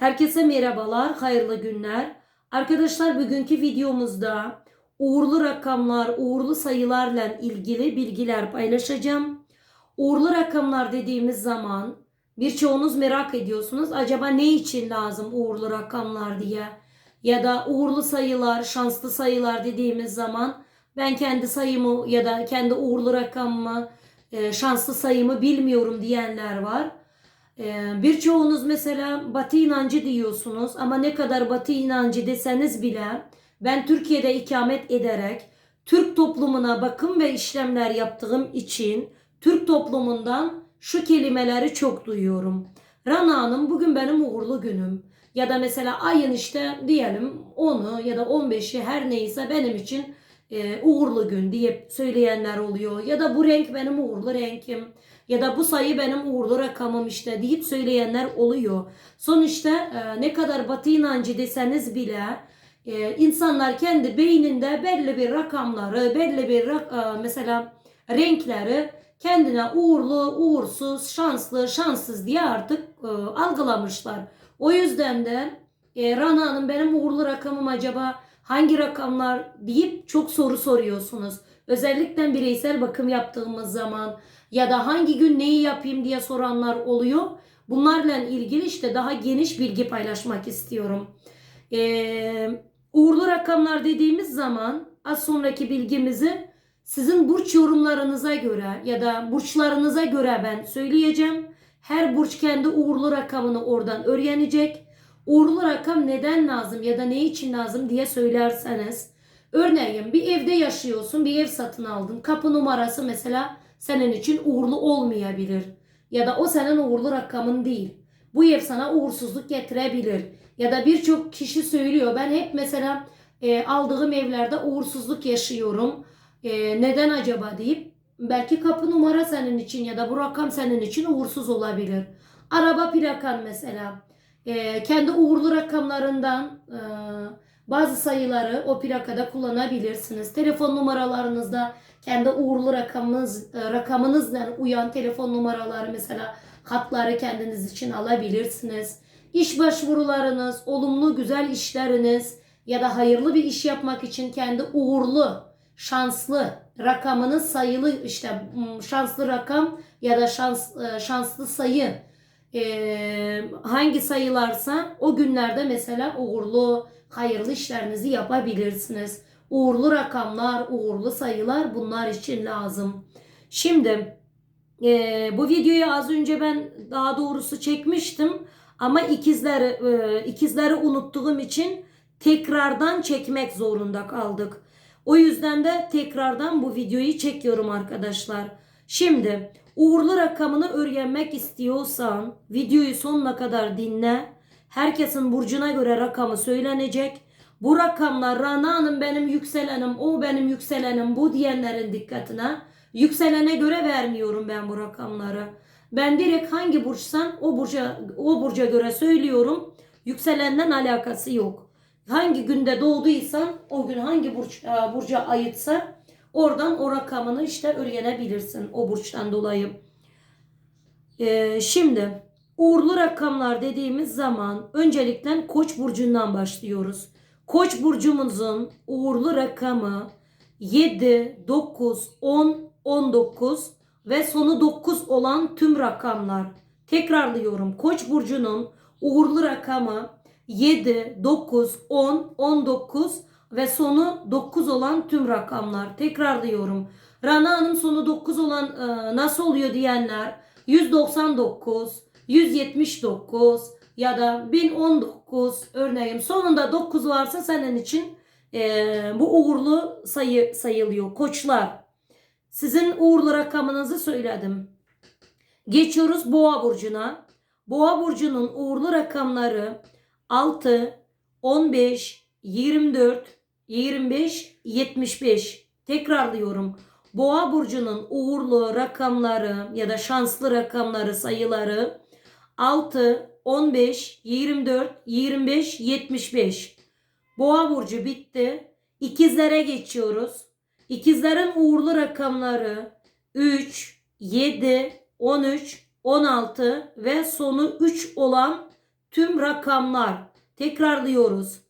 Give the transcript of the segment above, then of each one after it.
Herkese merhabalar, hayırlı günler. Arkadaşlar bugünkü videomuzda uğurlu rakamlar, uğurlu sayılarla ilgili bilgiler paylaşacağım. Uğurlu rakamlar dediğimiz zaman birçoğunuz merak ediyorsunuz. Acaba ne için lazım uğurlu rakamlar diye? Ya da uğurlu sayılar, şanslı sayılar dediğimiz zaman ben kendi sayımı ya da kendi uğurlu rakamımı, e, şanslı sayımı bilmiyorum diyenler var. Ee, Birçoğunuz mesela Batı inancı diyorsunuz ama ne kadar Batı inancı deseniz bile ben Türkiye'de ikamet ederek Türk toplumuna bakım ve işlemler yaptığım için Türk toplumundan şu kelimeleri çok duyuyorum. Rana Hanım bugün benim uğurlu günüm. Ya da mesela ayın işte diyelim 10'u ya da 15'i her neyse benim için e, uğurlu gün diye söyleyenler oluyor. Ya da bu renk benim uğurlu renkim ya da bu sayı benim uğurlu rakamım işte deyip söyleyenler oluyor. Sonuçta e, ne kadar batı inancı deseniz bile e, insanlar kendi beyninde belli bir rakamları, belli bir e, mesela renkleri kendine uğurlu, uğursuz, şanslı, şanssız diye artık e, algılamışlar. O yüzden de e, Rana Hanım benim uğurlu rakamım acaba hangi rakamlar deyip çok soru soruyorsunuz. Özellikle bireysel bakım yaptığımız zaman ya da hangi gün neyi yapayım diye soranlar oluyor. Bunlarla ilgili işte daha geniş bilgi paylaşmak istiyorum. Ee, uğurlu rakamlar dediğimiz zaman az sonraki bilgimizi sizin burç yorumlarınıza göre ya da burçlarınıza göre ben söyleyeceğim. Her burç kendi uğurlu rakamını oradan öğrenecek. Uğurlu rakam neden lazım ya da ne için lazım diye söylerseniz. Örneğin bir evde yaşıyorsun, bir ev satın aldın. Kapı numarası mesela senin için uğurlu olmayabilir. Ya da o senin uğurlu rakamın değil. Bu ev sana uğursuzluk getirebilir. Ya da birçok kişi söylüyor. Ben hep mesela e, aldığım evlerde uğursuzluk yaşıyorum. E, neden acaba deyip belki kapı numara senin için ya da bu rakam senin için uğursuz olabilir. Araba plakan mesela. E, kendi uğurlu rakamlarından e, bazı sayıları o plakada kullanabilirsiniz. Telefon numaralarınızda kendi uğurlu rakamınız e, rakamınızla uyan telefon numaraları mesela hatları kendiniz için alabilirsiniz. İş başvurularınız, olumlu güzel işleriniz ya da hayırlı bir iş yapmak için kendi uğurlu, şanslı rakamınız sayılı işte şanslı rakam ya da şans e, şanslı sayı e, hangi sayılarsa o günlerde mesela uğurlu, hayırlı işlerinizi yapabilirsiniz. Uğurlu rakamlar, uğurlu sayılar bunlar için lazım. Şimdi e, bu videoyu az önce ben daha doğrusu çekmiştim ama ikizleri e, ikizleri unuttuğum için tekrardan çekmek zorunda kaldık. O yüzden de tekrardan bu videoyu çekiyorum arkadaşlar. Şimdi uğurlu rakamını öğrenmek istiyorsan videoyu sonuna kadar dinle. Herkesin burcuna göre rakamı söylenecek. Bu rakamlar Rana Hanım benim yükselenim, o benim yükselenim bu diyenlerin dikkatine. Yükselene göre vermiyorum ben bu rakamları. Ben direkt hangi burçsan o burca o burca göre söylüyorum. Yükselenden alakası yok. Hangi günde doğduysan o gün hangi burç, e, burca aitse oradan o rakamını işte öğrenebilirsin o burçtan dolayı. Ee, şimdi uğurlu rakamlar dediğimiz zaman öncelikle Koç burcundan başlıyoruz. Koç burcumuzun uğurlu rakamı 7, 9, 10, 19 ve sonu 9 olan tüm rakamlar. Tekrarlıyorum. Koç burcunun uğurlu rakamı 7, 9, 10, 19 ve sonu 9 olan tüm rakamlar. Tekrarlıyorum. Rana Hanım sonu 9 olan e, nasıl oluyor diyenler 199, 179 ya da 1019 örneğin sonunda 9 varsa senin için e, bu uğurlu sayı sayılıyor. Koçlar sizin uğurlu rakamınızı söyledim. Geçiyoruz Boğa burcuna. Boğa burcunun uğurlu rakamları 6, 15, 24, 25, 75. Tekrarlıyorum. Boğa burcunun uğurlu rakamları ya da şanslı rakamları sayıları 6, 15, 24, 25, 75. Boğa burcu bitti. İkizlere geçiyoruz. İkizlerin uğurlu rakamları 3, 7, 13, 16 ve sonu 3 olan tüm rakamlar. Tekrarlıyoruz.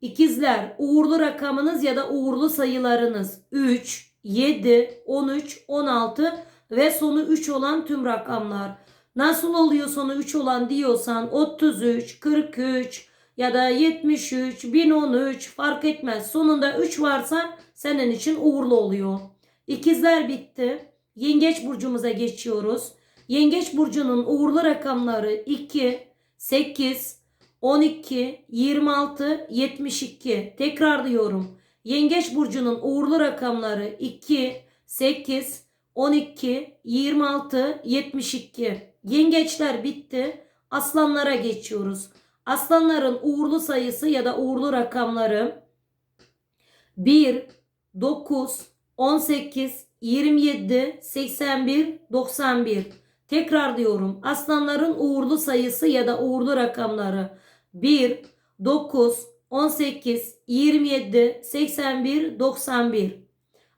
İkizler uğurlu rakamınız ya da uğurlu sayılarınız 3, 7, 13, 16 ve sonu 3 olan tüm rakamlar. Nasıl oluyor sonu 3 olan diyorsan 33, 43 ya da 73, 1013 fark etmez. Sonunda 3 varsa senin için uğurlu oluyor. İkizler bitti. Yengeç burcumuza geçiyoruz. Yengeç burcunun uğurlu rakamları 2, 8, 12, 26, 72. Tekrar diyorum. Yengeç burcunun uğurlu rakamları 2, 8, 12, 26, 72. Yengeçler bitti. Aslanlara geçiyoruz. Aslanların uğurlu sayısı ya da uğurlu rakamları 1, 9, 18, 27, 81, 91. Tekrar diyorum. Aslanların uğurlu sayısı ya da uğurlu rakamları 1, 9, 18, 27, 81, 91.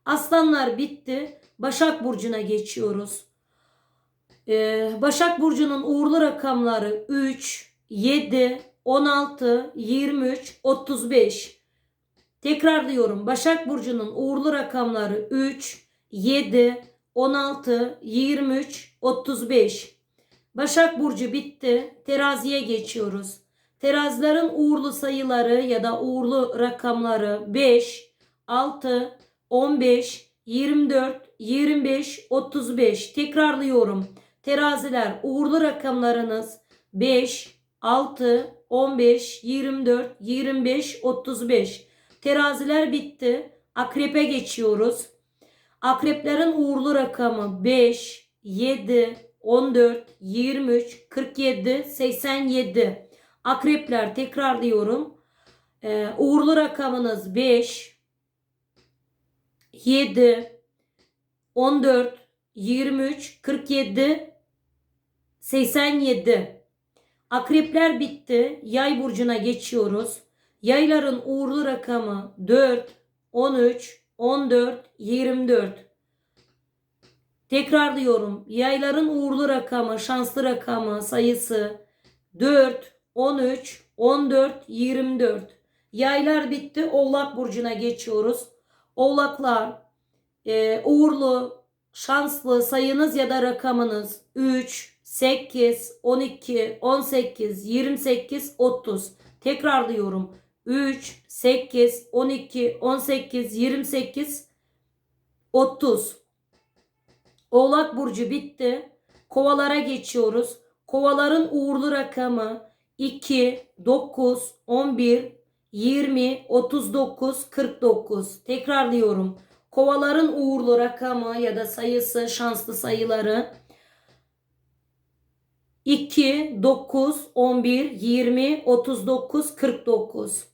Aslanlar bitti. Başak Burcu'na geçiyoruz. Ee, Başak Burcu'nun uğurlu rakamları 3, 7, 16, 23, 35. Tekrar diyorum. Başak Burcu'nun uğurlu rakamları 3, 7, 16, 23, 35. Başak Burcu bitti. Teraziye geçiyoruz. Terazilerin uğurlu sayıları ya da uğurlu rakamları 5, 6, 15, 24, 25, 35. Tekrarlıyorum. Teraziler uğurlu rakamlarınız 5, 6, 15, 24, 25, 35. Teraziler bitti. Akrep'e geçiyoruz. Akreplerin uğurlu rakamı 5, 7, 14, 23, 47, 87. Akrepler tekrar diyorum. Ee, uğurlu rakamınız 5, 7, 14, 23, 47, 87. Akrepler bitti. Yay burcuna geçiyoruz. Yayların uğurlu rakamı 4, 13, 14, 24. Tekrar diyorum. Yayların uğurlu rakamı, şanslı rakamı, sayısı 4, 13, 14, 24. Yaylar bitti. Oğlak burcuna geçiyoruz. Oğlaklar e, uğurlu, şanslı sayınız ya da rakamınız 3, 8, 12, 18, 28, 30. Tekrar diyorum. 3, 8, 12, 18, 28, 30. Oğlak burcu bitti. Kovalara geçiyoruz. Kovaların uğurlu rakamı 2, 9, 11, 20, 39, 49. Tekrarlıyorum. Kovaların uğurlu rakamı ya da sayısı, şanslı sayıları 2, 9, 11, 20, 39, 49.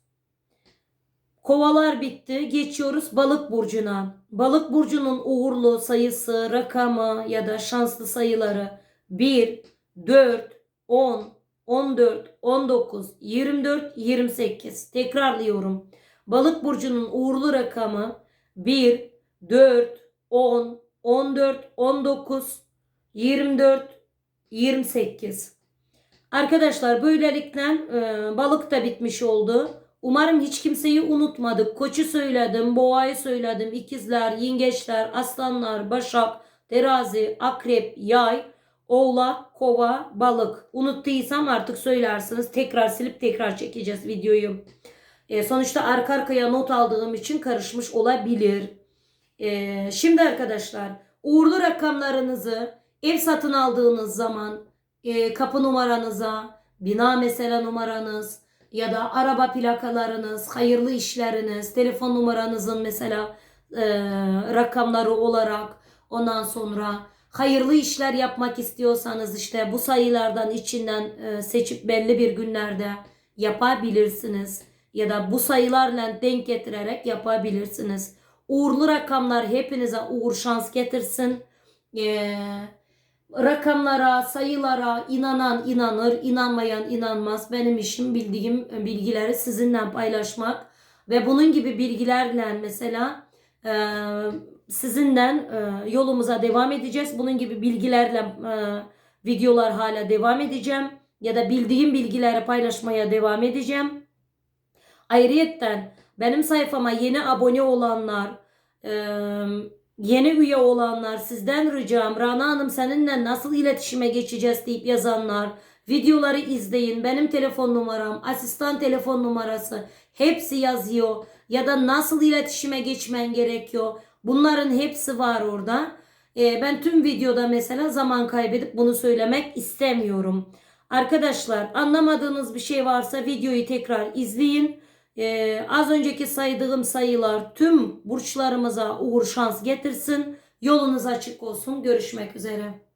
Kovalar bitti. Geçiyoruz balık burcuna. Balık burcunun uğurlu sayısı, rakamı ya da şanslı sayıları 1, 4, 10, 14, 19, 24, 28. Tekrarlıyorum. Balık burcunun uğurlu rakamı 1, 4, 10, 14, 19, 24, 28. Arkadaşlar böylelikle e, balık da bitmiş oldu. Umarım hiç kimseyi unutmadık. Koçu söyledim, boğayı söyledim, ikizler, yengeçler, aslanlar, başak, terazi, akrep, yay, oğlak, kova, balık. Unuttuysam artık söylersiniz. Tekrar silip tekrar çekeceğiz videoyu. E, sonuçta arka arkaya not aldığım için karışmış olabilir. E, şimdi arkadaşlar uğurlu rakamlarınızı ev satın aldığınız zaman e, kapı numaranıza, bina mesela numaranız ya da araba plakalarınız, hayırlı işleriniz, telefon numaranızın mesela e, rakamları olarak ondan sonra hayırlı işler yapmak istiyorsanız işte bu sayılardan içinden e, seçip belli bir günlerde yapabilirsiniz ya da bu sayılarla denk getirerek yapabilirsiniz. Uğurlu rakamlar hepinize uğur şans getirsin. Eee rakamlara, sayılara inanan inanır, inanmayan inanmaz. Benim işim bildiğim bilgileri sizinle paylaşmak ve bunun gibi bilgilerle mesela e, sizinle e, yolumuza devam edeceğiz. Bunun gibi bilgilerle e, videolar hala devam edeceğim. ya da bildiğim bilgileri paylaşmaya devam edeceğim. Ayrıyetten benim sayfama yeni abone olanlar, e, yeni üye olanlar sizden ricam Rana Hanım seninle nasıl iletişime geçeceğiz deyip yazanlar videoları izleyin. Benim telefon numaram, asistan telefon numarası hepsi yazıyor. Ya da nasıl iletişime geçmen gerekiyor. Bunların hepsi var orada. E, ben tüm videoda mesela zaman kaybedip bunu söylemek istemiyorum. Arkadaşlar anlamadığınız bir şey varsa videoyu tekrar izleyin. Ee, az önceki saydığım sayılar tüm burçlarımıza uğur şans getirsin. Yolunuz açık olsun. Görüşmek üzere.